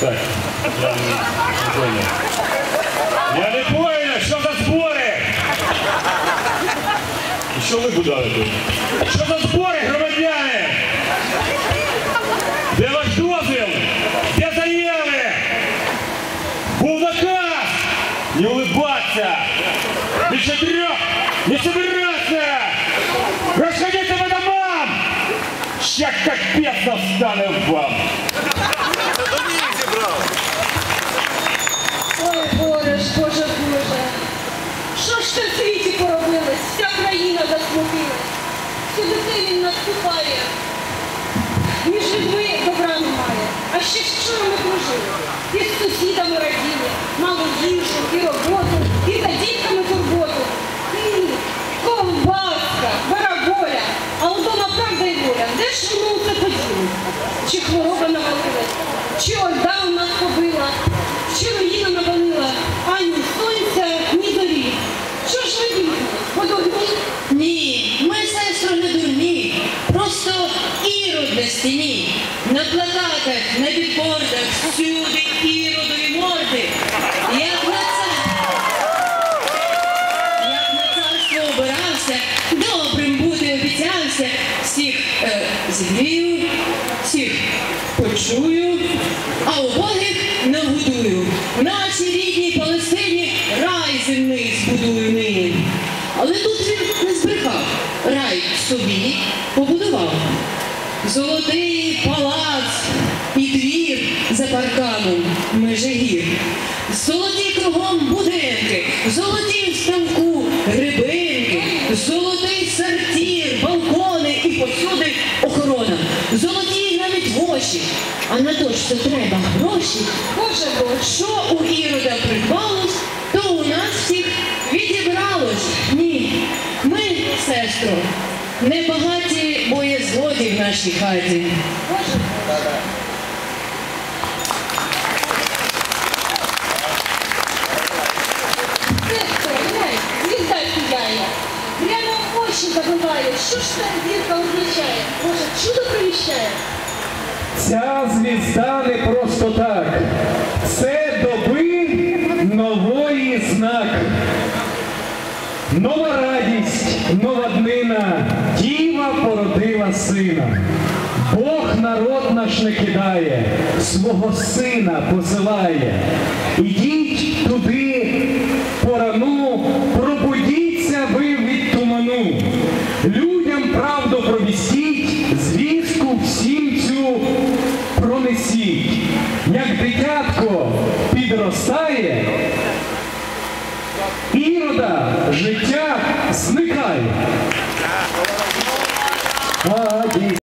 Так, я не, понял. Я не понял, що за збори? І що ви будуєте? Що за збори, громадяни? Де ваш дозвіл? Де заяви? Був наказ! Не улыбаться! Більше трьох! Не собираться! Що в світі поробилось? Вся країна засмутилась. Сюди він наступає. Між людьми добра немає. А ще вчора ми дружили. І з сусідами раділи. Мали їжу, і роботу, і за дітками турботу. Хліб, ковбаска, бараболя. А удома правда і воля. Де ж воно це поділося? Чи хвороба навалилась? Чи орда у нас побила? Чи руїна навалила? Ані сонця, ні зорі. Що ж ви діти? Подурні? Ні, ми, сестро, не дурні. Просто ірод на стіні. На плакатах, на бікбордах, всюди іродові морди. Як на царство, як на царство обирався, добрим бути обіцявся. Всіх е, зігрію, всіх почую, а убогих нагодую. В нашій рідній Палестині рай земний збудую нині. Але тут він не збрехав. Рай собі побудував. Золотий палац і двір за парканом межигір. Золоті кругом будинки, золоті в ставку грибинки, золотий сортир, балкони і повсюди охорона. Золоті навіть воші. А на то що треба гроші. Боже Боже. Що у Ірода придбалось, то у нас всіх відібралось. Ні, ми, сестро, не багаті боєзлоді в нашій хаті. Забиває. Що ж ця зірка означає? Боже, чудо приміщає. Ця звізда не просто так. Це доби нової знак. Нова радість, нова породила сина. Бог народ наш не кидає, свого сина посилає. Ідіть туди порану, пробудіться ви від туману. Людям правду провістіть, звістку всім цю пронесіть. Як дитятко підростає, ірода життя зникає. Well,